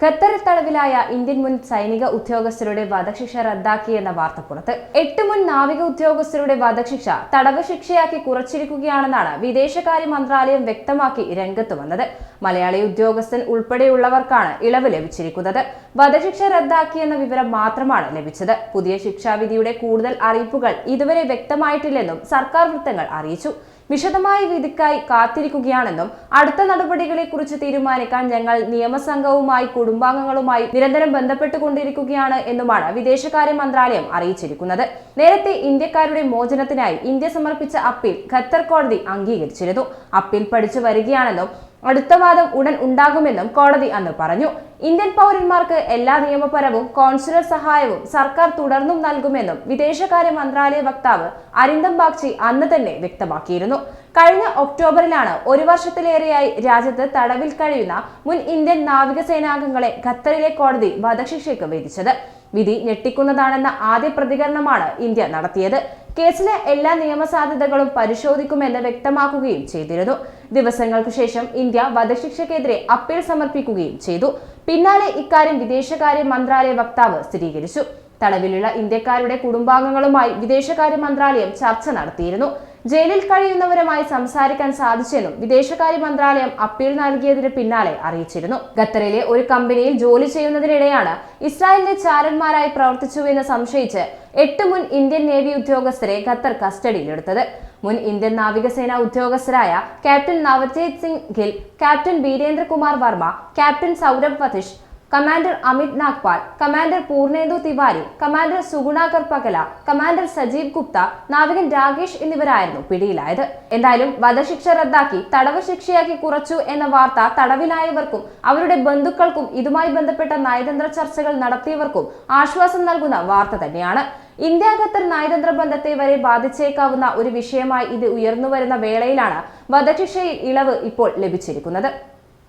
ഖത്തറിൽ തടവിലായ ഇന്ത്യൻ മുൻ സൈനിക ഉദ്യോഗസ്ഥരുടെ വധശിക്ഷ റദ്ദാക്കിയെന്ന വാർത്ത പുറത്ത് എട്ട് മുൻ നാവിക ഉദ്യോഗസ്ഥരുടെ വധശിക്ഷ തടവ് ശിക്ഷയാക്കി കുറച്ചിരിക്കുകയാണെന്നാണ് വിദേശകാര്യ മന്ത്രാലയം വ്യക്തമാക്കി രംഗത്ത് വന്നത്. മലയാളി ഉദ്യോഗസ്ഥൻ ഉൾപ്പെടെയുള്ളവർക്കാണ് ഇളവ് ലഭിച്ചിരിക്കുന്നത്. വധശിക്ഷ റദ്ദാക്കിയെന്ന വിവരം മാത്രമാണ് ലഭിച്ചത്. പുതിയ ശിക്ഷാവിധിയുടെ കൂടുതൽ അറിയിപ്പുകൾ ഇതുവരെ വ്യക്തമായിട്ടില്ലെന്നും സർക്കാർ വൃത്തങ്ങൾ അറിയിച്ചു. വിശദമായ വിധിക്കായി കാത്തിരിക്കുകയാണെന്നും അടുത്ത നടപടികളെക്കുറിച്ച് തീരുമാനിക്കാൻ ഞങ്ങൾ നിയമസംഘവുമായി കുടുംബാംഗങ്ങളുമായി നിരന്തരം ബന്ധപ്പെട്ടുകൊണ്ടിരിക്കുകയാണ് എന്നുമാണ് വിദേശകാര്യ മന്ത്രാലയം അറിയിച്ചിരിക്കുന്നത്. നേരത്തെ ഇന്ത്യക്കാരുടെ മോചനത്തിനായി ഇന്ത്യ സമർപ്പിച്ച അപ്പീൽ ഖത്തർ കോടതി അംഗീകരിച്ചിരുന്നു. അപ്പീൽ പഠിച്ചു വരികയാണെന്നും അടുത്ത വാദം ഉടൻ ഉണ്ടാകുമെന്നും കോടതി അന്ന് പറഞ്ഞു. ഇന്ത്യൻ പൗരന്മാർക്ക് എല്ലാ നിയമപരവും കോൺസുലർ സഹായവും സർക്കാർ തുടർന്നും നൽകുമെന്നും വിദേശകാര്യ മന്ത്രാലയ വക്താവ് അരിന്ദം ബാഗ്ചി അന്ന് തന്നെ വ്യക്തമാക്കിയിരുന്നു. കഴിഞ്ഞ ഒക്ടോബറിലാണ് ഒരു വർഷത്തിലേറെയായി രാജ്യത്ത് തടവിൽ കഴിയുന്ന മുൻ ഇന്ത്യൻ നാവികസേനാംഗങ്ങളെ ഖത്തറിലെ കോടതി വധശിക്ഷയ്ക്ക് വിധിച്ചത്. വിധി ഞെട്ടിക്കുന്നതാണെന്ന ആദ്യ പ്രതികരണമാണ് ഇന്ത്യ നടത്തിയത്. കേസിലെ എല്ലാ നിയമസാധ്യതകളും പരിശോധിക്കുമെന്ന് വ്യക്തമാക്കുകയും ചെയ്തിരുന്നു. ദിവസങ്ങൾക്കു ശേഷം ഇന്ത്യ വധശിക്ഷയ്ക്കെതിരെ അപ്പീൽ സമർപ്പിക്കുകയും ചെയ്തു. പിന്നാലെ ഇക്കാര്യം വിദേശകാര്യ മന്ത്രാലയ വക്താവ് സ്ഥിരീകരിച്ചു. തടവിലുള്ള ഇന്ത്യക്കാരുടെ കുടുംബാംഗങ്ങളുമായി വിദേശകാര്യ മന്ത്രാലയം ചർച്ച നടത്തിയിരുന്നു. ജയിലിൽ കഴിയുന്നവരുമായി സംസാരിക്കാൻ സാധിച്ചെന്നും വിദേശകാര്യ മന്ത്രാലയം അപ്പീൽ നൽകിയതിന് പിന്നാലെ അറിയിച്ചിരുന്നു. ഖത്തറിലെ ഒരു കമ്പനിയിൽ ജോലി ചെയ്യുന്നതിനിടെയാണ് ഇസ്രായേലിന്റെ ചാരന്മാരായി പ്രവർത്തിച്ചുവെന്ന് സംശയിച്ച് എട്ട് മുൻ ഇന്ത്യൻ നേവി ഉദ്യോഗസ്ഥരെ ഖത്തർ കസ്റ്റഡിയിലെടുത്തത്. മുൻ ഇന്ത്യൻ നാവികസേന ഉദ്യോഗസ്ഥരായ captain Navjeet Singh Gill captain Virendrakumar Varma captain Saurabh വധിഷ് commander Amit Nagpal commander Purnendu Tiwari commander Sugunakar Pakala commander Sajeev Gupta നാവികൻ Rakesh എന്നിവരായിരുന്നു പിടിയിലായത്. എന്തായാലും വധശിക്ഷ റദ്ദാക്കി തടവ് ശിക്ഷയാക്കി കുറച്ചു എന്ന വാർത്ത തടവിലായവർക്കും അവരുടെ ബന്ധുക്കൾക്കും ഇതുമായി ബന്ധപ്പെട്ട നയതന്ത്ര ചർച്ചകൾ നടത്തിയവർക്കും ആശ്വാസം നൽകുന്ന വാർത്ത തന്നെയാണ്. ഇന്ത്യ ഖത്തർ നയതന്ത്ര ബന്ധത്തെ വരെ ബാധിച്ചേക്കാവുന്ന ഒരു വിഷയമായി ഇത് ഉയർന്നുവരുന്ന വേളയിലാണ് വധശിക്ഷയിൽ ഇളവ് ഇപ്പോൾ ലഭിച്ചിരിക്കുന്നത്.